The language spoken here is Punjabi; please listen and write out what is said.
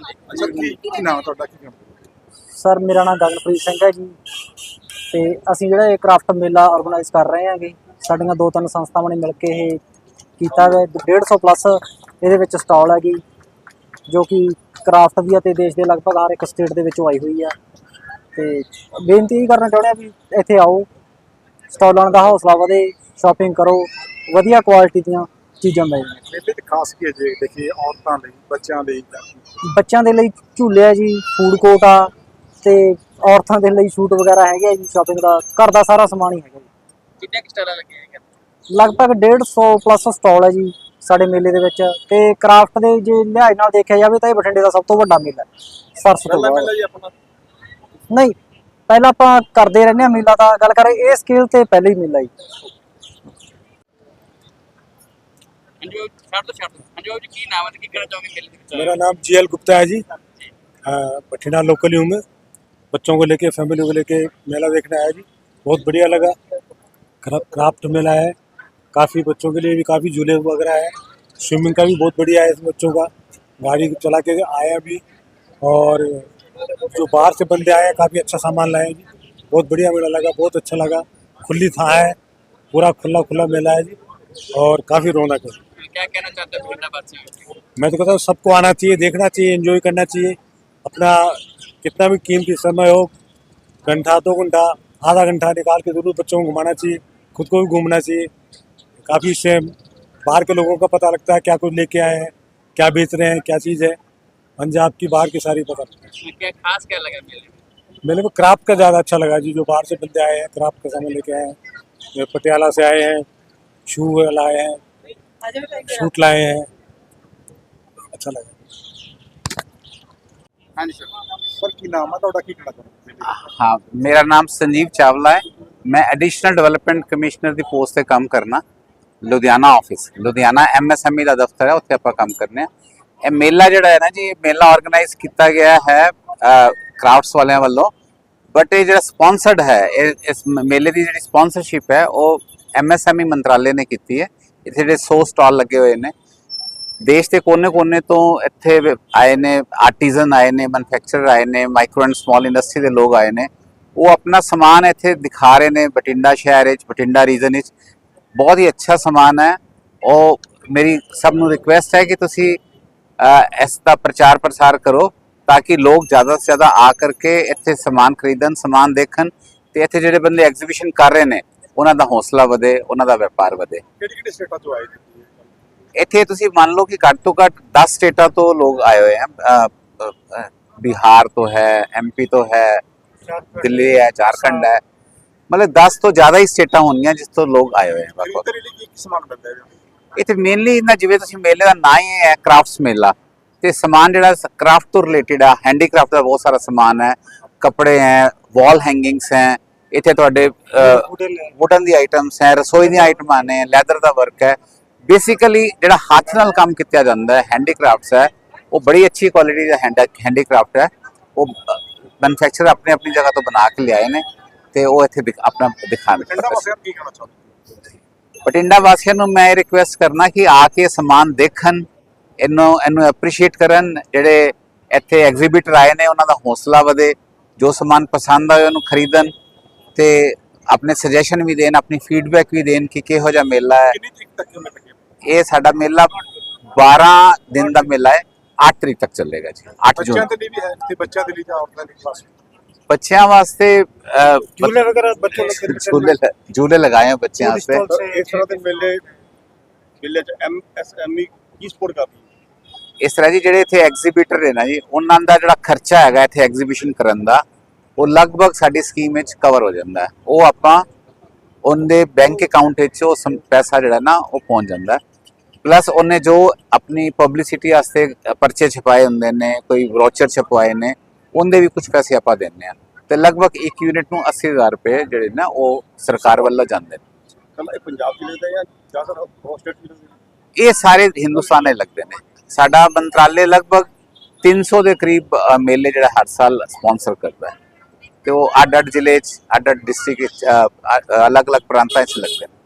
ਅੱਛਾ, ਕੀ ਕੀ ਨਾਮ ਤੁਹਾਡਾ? ਕੀ ਨਾਮ? ਸਰ, ਮੇਰਾ ਨਾਮ ਗਗਨਪ੍ਰੀਤ ਸਿੰਘ ਹੈ ਜੀ। ਤੇ ਅਸੀਂ ਜਿਹੜਾ ਇਹ ਕ੍ਰਾਫਟ ਮੇਲਾ ਆਰਗੇਨਾਈਜ਼ ਕਰ ਰਹੇ ਹਾਂਗੇ, ਸਾਡੀਆਂ ਦੋ ਤਿੰਨ ਸੰਸਥਾਵਾਂ ਨੇ ਮਿਲ ਕੇ ਇਹ ਕੀਤਾ ਹੈ 150 ਪਲੱਸ ਇਹਦੇ ਵਿੱਚ ਸਟਾਲ ਹੈਗੀ, ਜੋ ਕਿ ਕ੍ਰਾਫਟ ਦੀ ਅਤੇ ਦੇਸ਼ ਦੇ ਲਗਭਗ ਹਰ ਇੱਕ ਸਟੇਟ ਦੇ ਵਿੱਚੋਂ ਆਈ ਹੋਈ ਆ। ਤੇ ਬੇਨਤੀ ਇਹ ਕਰਨਾ ਚਾਹੁੰਦੇ ਆ ਵੀ ਇੱਥੇ ਆਓ, ਸਟਾਲਾਂ ਦਾ ਹੌਸਲਾ ਵਧੇ ਸ਼ਾਪਿੰਗ ਕਰੋ, ਵਧੀਆ ਕੁਆਲਿਟੀ ਦੀਆਂ ਚੀਜ਼ਾਂ ਮਿਲਦੀਆਂ ਮੇਲੇ ਤੇ ਖਾਸ ਕੀ ਹੈ ਜੇ? ਦੇਖੀਏ ਔਰਤਾਂ ਲਈ ਬੱਚਿਆਂ ਲਈ। ਬੱਚਿਆਂ ਦੇ ਲਈ ਝੂਲੇ ਆ ਜੀ ਫੂਡ ਕੋਰਟ ਆ ਤੇ ਔਰਤਾਂ ਦੇ ਲਈ ਸ਼ੂਟ ਵਗੈਰਾ ਹੈਗੇ ਆ ਜੀ ਸ਼ਾਪਿੰਗ ਦਾ। ਘਰ ਦਾ ਸਾਰਾ ਸਮਾਨ ਹੀ ਹੈਗਾ ਜੀ। ਕਿੰਨੇ ਸਟਾਲਾਂ ਲੱਗੀਆਂ ਹੈਗੀਆਂ? ਲਗਭਗ 150 ਪਲੱਸ ਸਟਾਲ ਹੈ ਜੀ ਸਾਡੇ ਮੇਲੇ ਦੇ ਵਿੱਚ। ਤੇ ਕ੍ਰਾਫਟ ਦੇ ਜੇ ਲਿਹਾਜ਼ ਨਾਲ ਦੇਖਿਆ ਜਾਵੇ ਤਾਂ ਇਹ ਬਠਿੰਡੇ ਦਾ ਸਭ ਤੋਂ ਵੱਡਾ ਮੇਲਾ ਹੈ ਸਰਸ ਤੋਂ ਪਹਿਲਾ ਮੇਲਾ ਜੀ ਆਪਣਾ? ਨਹੀਂ ਪਹਿਲਾਂ ਆਪਾਂ ਕਰਦੇ ਰਹਿੰਦੇ ਆ ਮੇਲਾ ਦਾ ਗੱਲ ਕਰੇ ਇਹ ਸਕੇਲ ਤੇ ਪਹਿਲੇ ਹੀ ਮੇਲਾ ਜੀ। ਹਾਂਜੀ ਉਹ ਛੱਡ ਦੋ ਛੱਡ ਦੋ ਹਾਂਜੀ ਉਹ ਜੀ ਕੀ ਨਾਮ ਹੈ ਤੇ ਕੀ ਕਹਿਣਾ ਚਾਹੋਗੇ ਮੇਲੇ ਦੇ ਵਿੱਚ मेरा नाम जी एल गुप्ता है जी हाँ, बठिंडा लोकल ही हूँ मैं बच्चों को लेके फैमिली को लेके मेला देखने आया जी बहुत बढ़िया लगा क्रा- क्राफ्ट मेला है काफ़ी बच्चों के लिए भी काफ़ी झूले वगैरह है स्विमिंग का भी बहुत बढ़िया है इस बच्चों का गाड़ी चला के आया भी और जो बाहर से बंदे आए हैं काफ़ी अच्छा सामान लाए हैं जी बहुत बढ़िया मेला लगा बहुत अच्छा लगा खुली था है पूरा खुला खुला मेला है जी और काफ़ी रौनक है क्या कहना चाहते हो मैं तो कहता हूँ सबको आना चाहिए देखना चाहिए एंजॉय करना चाहिए। अपना कितना भी कीमती समय हो घंटा दो घंटा आधा घंटा निकाल के ज़रूर बच्चों को घुमाना चाहिए खुद को भी घूमना चाहिए। काफ़ी इससे बाहर के लोगों का पता लगता है क्या कुछ लेके आए हैं क्या बेच रहे हैं क्या चीज़ है। पंजाब की बाहर की सारी पता लगता है। खास क्या लगा मेले में मेरे को क्राफ्ट का ज़्यादा अच्छा लगा जी जो बाहर से बंदे आए हैं क्राफ्ट का सामान लेके आए हैं पटियाला से आए हैं शू लाए हैं। सूट लाए हैं अच्छा लगा ਹਾਂਜੀ ਸਰ ਸਰ ਕੀ ਨਾਮ ਹੈ ਤੁਹਾਡਾ ਕੀ ਕਹਿਣਾ ਚਾਹੁੰਦੇ ਹੋ हाँ मेरा नाम संजीव चावला है मैं एडिशनल डेवलपमेंट ਕਮਿਸ਼ਨਰ ਦੀ ਪੋਸਟ ਤੇ ਕੰਮ ਕਰਨਾ ਲੁਧਿਆਣਾ ਆਫਿਸ ਲੁਧਿਆਣਾ ਐਮਐਸਐਮਈ ਦਾ ਦਫ਼ਤਰ ਹੈ ਉੱਥੇ ਆਪਾਂ ਕੰਮ ਕਰਨੇ ਆ ਇਹ ਮੇਲਾ ਜਿਹੜਾ ਹੈ ਨਾ ਜੀ ਇਹ ਮੇਲਾ ਆਰਗੇਨਾਈਜ਼ ਕੀਤਾ ਗਿਆ ਹੈ ਕਰਾਫਟਸ ਵਾਲਿਆਂ ਵੱਲੋਂ ਬਟ ਇਹ ਜਿਹੜਾ ਸਪਾਂਸਰਡ ਹੈ ਇਹ ਇਸ ਮ- ਮੇਲੇ ਦੀ ਜਿਹੜੀ ਸਪਾਂਸਰਸ਼ਿਪ ਹੈ ਉਹ ਐਮਐਸਐਮਈ ਮੰਤਰਾਲੇ ਨੇ ਕੀਤੀ ਹੈ ਇੱਥੇ ਜਿਹੜੇ 100 ਸਟਾਲ ਲੱਗੇ ਹੋਏ ਨੇ। ਦੇਸ਼ ਦੇ ਕੋਨੇ-ਕੋਨੇ ਤੋਂ ਇੱਥੇ ਆਏ ਨੇ, ਆਰਟੀਜ਼ਨ ਆਏ ਨੇ, ਮੈਨੂਫੈਕਚਰਰ ਆਏ ਨੇ, ਮਾਈਕਰੋ ਐਂਡ ਸਮਾਲ ਇੰਡਸਟਰੀ ਦੇ ਲੋਕ ਆਏ ਨੇ। ਉਹ ਆਪਣਾ ਸਮਾਨ ਇੱਥੇ ਦਿਖਾ ਰਹੇ ਨੇ ਬਠਿੰਡਾ ਸ਼ਹਿਰ ਵਿੱਚ, ਬਠਿੰਡਾ ਰੀਜਨ ਵਿੱਚ। ਬਹੁਤ ਹੀ ਅੱਛਾ ਸਮਾਨ ਹੈ। ਉਹ ਮੇਰੀ ਸਭ ਨੂੰ ਰਿਕੁਐਸਟ ਹੈ ਕਿ ਤੁਸੀਂ ਇਸ ਦਾ ਪ੍ਰਚਾਰ ਪ੍ਰਸਾਰ ਕਰੋ ਤਾਂ ਕਿ ਲੋਕ ਜ਼ਿਆਦਾ ਤੋਂ ਜ਼ਿਆਦਾ ਆ ਕਰਕੇ ਇੱਥੇ ਸਮਾਨ ਖਰੀਦਣ, ਸਮਾਨ ਦੇਖਣ ਤੇ ਇੱਥੇ ਜਿਹੜੇ ਬੰਦੇ ਐਗਜ਼ੀਬਿਸ਼ਨ ਕਰ ਰਹੇ ਨੇ ਉਹਨਾਂ ਦਾ ਹੌਸਲਾ ਵਧੇ ਉਹਨਾਂ ਦਾ ਵਪਾਰ ਵਧੇ। ਕਿਹੜੀ ਕਿਹੜੀ ਸਟੇਟਾਂ ਤੋਂ ਆਏ ਜੀ ਇੱਥੇ ਤੁਸੀਂ ਮੰਨ ਲਓ ਕਿ ਘੱਟ ਤੋਂ ਘੱਟ 10 ਸਟੇਟਾਂ ਤੋਂ ਲੋਕ ਆਏ ਹੋਏ ਹਨ ਬਿਹਾਰ ਤੋਂ ਹੈ ਐਮਪੀ ਤੋਂ ਹੈ ਦਿੱਲੀ ਹੈ ਝਾਰਖੰਡ ਹੈ। ਮਤਲਬ 10 ਤੋਂ ਜ਼ਿਆਦਾ ਹੀ ਸਟੇਟਾਂ ਹੋਣਗੀਆਂ ਜਿਸ ਤੋਂ ਲੋਕ ਆਏ ਹੋਏ ਹਨ ਵੱਖ-ਵੱਖ। ਸਮਾਨ ਮਿਲਦਾ ਹੈ? ਇੱਥੇ ਮੇਨਲੀ ਇਹਨਾਂ ਜਿਵੇਂ ਤੁਸੀਂ ਮੇਲੇ ਦਾ ਨਾਂ ਹੀ ਹੈ ਕਰਾਫਟਸ ਮੇਲਾ। ਤੇ ਸਮਾਨ ਜਿਹੜਾ ਕਰਾਫਟ ਤੋਂ ਰਿਲੇਟਡ ਹੈ ਹੈਂਡੀਕ੍ਰਾਫਟ ਦਾ ਬਹੁਤ ਸਾਰਾ ਸਮਾਨ ਹੈ। ਕੱਪੜੇ ਹੈ ਵਾਲ ਹੈਂਗਿੰਗਸ ਹੈ ਇੱਥੇ ਤੁਹਾਡੇ ਵੁਡਨ ਦੀ ਆਈਟਮਸ ਹੈ ਰਸੋਈ ਦੀਆਂ ਆਈਟਮਾਂ ਨੇ ਲੈਦਰ ਦਾ ਵਰਕ ਹੈ। ਬੇਸਿਕਲੀ ਜਿਹੜਾ ਹੱਥ ਨਾਲ ਕੰਮ ਕੀਤਾ ਜਾਂਦਾ ਹੈ ਹੈਂਡੀਕ੍ਰਾਫਟਸ ਹੈ ਉਹ ਬੜੀ ਅੱਛੀ ਕੁਆਲਿਟੀ ਦਾ ਹੈਂਡੀਕ੍ਰਾਫਟ ਹੈ। ਉਹ ਮੈਨੂਫੈਕਚਰ ਆਪਣੀ ਆਪਣੀ ਜਗ੍ਹਾ ਤੋਂ ਬਣਾ ਕੇ ਲਿਆਏ ਨੇ ਤੇ ਉਹ ਇੱਥੇ ਦਿਖ- ਆਪਣਾ ਦਿਖਾਣ ਠੰਡਾ ਵਾਸੀਆਂ ਨੂੰ ਬਠਿੰਡਾ ਵਾਸੀਆਂ ਨੂੰ ਮੈਂ ਰਿਕੁਐਸਟ ਕਰਨਾ ਕਿ ਆ ਕੇ ਸਮਾਨ ਦੇਖਣ ਇਹਨੂੰ ਇਹਨੂੰ ਐਪਰੀਸ਼ੀਏਟ ਕਰਨ ਜਿਹੜੇ ਇੱਥੇ ਐਗਜ਼ੀਬਿਟਰ ਆਏ ਨੇ ਉਹਨਾਂ ਦਾ ਹੌਸਲਾ ਵਧੇ। ਜੋ ਸਮਾਨ ਪਸੰਦ ਆਏ ਉਹਨੂੰ ਖਰੀਦਣ। ਤੇ ਆਪਣੇ ਸੁਜੈਸ਼ਨ ਵੀ ਦੇਣ ਆਪਣੀ ਫੀਡਬੈਕ ਵੀ ਦੇਣ ਕਿ ਕਿਹੋ ਜਿਹਾ ਮੇਲਾ ਹੈ। ਇਹ ਸਾਡਾ ਮੇਲਾ 12 ਦਿਨ ਦਾ ਮੇਲਾ ਹੈ 8 ਤਰੀਕ ਤੱਕ ਚੱਲੇਗਾ ਜੀ 8 ਜੂਨ। ਬੱਚਿਆਂ ਦੇ ਲਈ ਵੀ ਬੱਚਿਆਂ ਲਈ ਜਾਂ ਲਗਾਏ ਆ ਬੱਚਿਆਂ ਵਾਸਤੇ। ਇਸ ਤਰ੍ਹਾਂ ਦੇ ਮੇਲੇ ਮੇਲੇ ਚ ਐਮ ਐਸ ਐਮ ਈ ਕੀ ਸਪੋਰਟ ਕਰਦੀ ਇਸ ਤਰ੍ਹਾਂ ਜੀ ਜਿਹੜੇ ਇੱਥੇ ਐਗਜ਼ੀਬਿਟਰ ਨੇ ਨਾ ਜੀ ਉਹਨਾਂ ਦਾ ਜਿਹੜਾ ਖਰਚਾ ਹੈਗਾ ਇੱਥੇ ਐਗਜ਼ੀਬਿਸ਼ਨ ਕਰਨ ਦਾ ਉਹ ਲਗਭਗ ਸਾਡੀ ਸਕੀਮ ਵਿੱਚ ਕਵਰ ਹੋ ਜਾਂਦਾ ਹੈ। ਉਹ ਆਪਾਂ ਉਹਦੇ ਬੈਂਕ ਅਕਾਊਂਟ ਵਿੱਚ ਉਹ ਪੈਸਾ ਜਿਹੜਾ ਨਾ ਉਹ ਪਹੁੰਚ ਜਾਂਦਾ ਪਲੱਸ ਉਹਨੇ ਜੋ ਆਪਣੀ ਪਬਲਿਸਿਟੀ ਵਾਸਤੇ ਪਰਚੇ ਛਪਾਏ ਹੁੰਦੇ ਨੇ ਕੋਈ ਵਰੋਚਰ ਛਪਵਾਏ ਨੇ ਉਹਦੇ ਵੀ ਕੁਝ ਪੈਸੇ ਆਪਾਂ ਦਿੰਦੇ ਆ ਤੇ ਲਗਭਗ ਇੱਕ ਯੂਨਿਟ ਨੂੰ 80000 ਰੁਪਏ ਜਿਹੜੇ ਨਾ ਉਹ ਸਰਕਾਰ ਵੱਲੋਂ ਜਾਂਦੇ ਨੇ। ਇਹ ਪੰਜਾਬ ਜ਼ਿਲ੍ਹੇ ਦਾ ਜਾਂ ਜ਼ਿਆਦਾ ਹੋਰ ਸਟੇਟ ਜ਼ਿਲ੍ਹੇ ਦਾ? ਇਹ ਸਾਰੇ ਹਿੰਦੁਸਤਾਨ ਦੇ ਲੱਗਦੇ ਨੇ। ਸਾਡਾ ਮੰਤਰਾਲੇ ਲਗਭਗ 300 ਦੇ ਕਰੀਬ ਮੇਲੇ ਜਿਹੜਾ ਹਰ ਸਾਲ ਸਪਾਂਸਰ ਕਰਦਾ ਹੈ। ਤੇ ਉਹ ਅੱਡ ਅੱਡ ਜ਼ਿਲ੍ਹੇ 'ਚ ਅੱਡ ਅੱਡ ਡਿਸਟ੍ਰਿਕਟ 'ਚ ਅ, ਅ, ਅਲੱਗ-ਅਲੱਗ ਪ੍ਰਾਂਤਾਂ 'ਚ ਲੱਗਦੇ ਨੇ